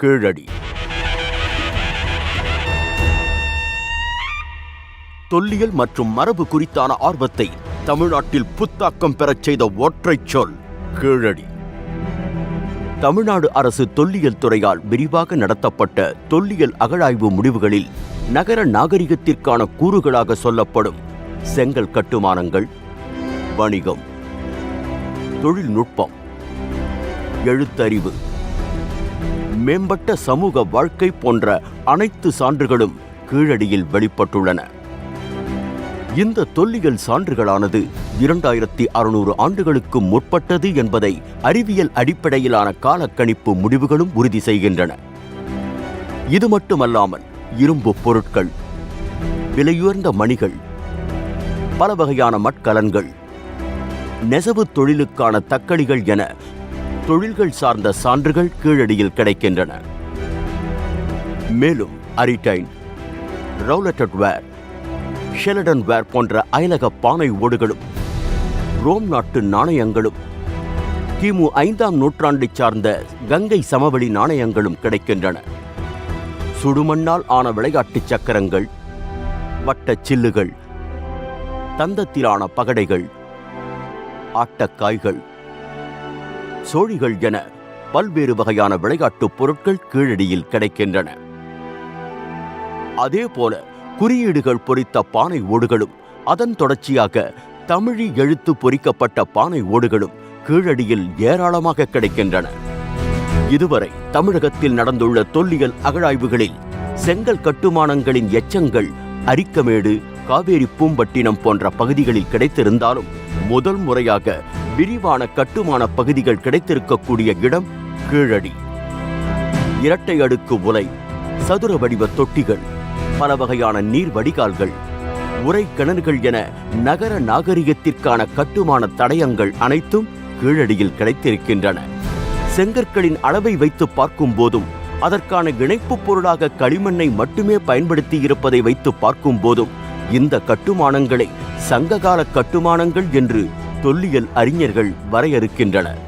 கீழடி. தொல்லியல் மற்றும் மரபு குறித்தான ஆர்வத்தை தமிழ்நாட்டில் புத்தாக்கம் பெறச் செய்த ஒற்றை சொல் கீழடி. தமிழ்நாடு அரசு தொல்லியல் துறையால் விரிவாக நடத்தப்பட்ட தொல்லியல் அகழாய்வு முடிவுகளில் நகர நாகரிகத்திற்கான கூறுகளாக சொல்லப்படும் செங்கல் கட்டுமானங்கள் வணிகம் தொழில்நுட்பம் எழுத்தறிவு மேம்பட்ட சமூக வாழ்க்கை போன்ற அனைத்து சான்றுகளும் கீழடியில் வெளிப்பட்டுள்ளன. இந்த தொல்லியல் சான்றுகளானது இரண்டாயிரத்தி அறுநூறு ஆண்டுகளுக்கு முற்பட்டது என்பதை அறிவியல் அடிப்படையிலான காலக்கணிப்பு முடிவுகளும் உறுதி செய்கின்றன. இது மட்டுமல்லாமல் இரும்பு பொருட்கள் விலையுயர்ந்த மணிகள் பல வகையான மட்கலன்கள் நெசவு தொழிலுக்கான தக்களிகள் என தொழில்கள் சார்ந்த சான்றுகள் கீழடியில் கிடைக்கின்றன. மேலும் அரிடைன் ரவுலட்டட் வேர் ஷெலடன் வேர் போன்ற அயலக பானை ஓடுகளும் ரோம் நாட்டு நாணயங்களும் கிமு ஐந்தாம் நூற்றாண்டை சார்ந்த கங்கை சமவெளி நாணயங்களும் கிடைக்கின்றன. சுடுமண்ணால் ஆன விளையாட்டு சக்கரங்கள் வட்டச் சில்லுகள் தந்தத்திலான பகடைகள் ஆட்டக்காய்கள் சோழிகள் என பல்வேறு வகையான விளையாட்டுப் பொருட்கள் கீழடியில் கிடைக்கின்றன. அதேபோல குறியீடுகள் பொறித்த பானை ஓடுகளும் அதன் தொடர்ச்சியாக தமிழி எழுத்து பொறிக்கப்பட்ட பானை ஓடுகளும் கீழடியில் ஏராளமாக கிடைக்கின்றன. இதுவரை தமிழகத்தில் நடந்துள்ள தொல்லியல் அகழாய்வுகளில் செங்கல் கட்டுமானங்களின் எச்சங்கள் அரிக்கமேடு காவேரி பூம்பட்டினம் போன்ற பகுதிகளில் கிடைத்திருந்தாலும் முதல் முறையாக விரிவான கட்டுமான பகுதிகள் கிடைத்திருக்கக்கூடிய இடம் கீழடி. இரட்டை அடுக்கு உலை சதுர வடிவ தொட்டிகள் பல வகையான நீர் வடிகால்கள் உரை கிணறுகள் என நகர நாகரிகத்திற்கான கட்டுமான தடயங்கள் அனைத்தும் கீழடியில் கிடைத்திருக்கின்றன. செங்கற்களின் அளவை வைத்து பார்க்கும் போதும் அதற்கான இணைப்புப் பொருளாக களிமண்ணை மட்டுமே பயன்படுத்தி இருப்பதை வைத்து பார்க்கும் போதும் இந்த கட்டுமானங்களை சங்ககால கட்டுமானங்கள் என்று தொல்லியல் அறிஞர்கள் வரையறுக்கின்றனர்.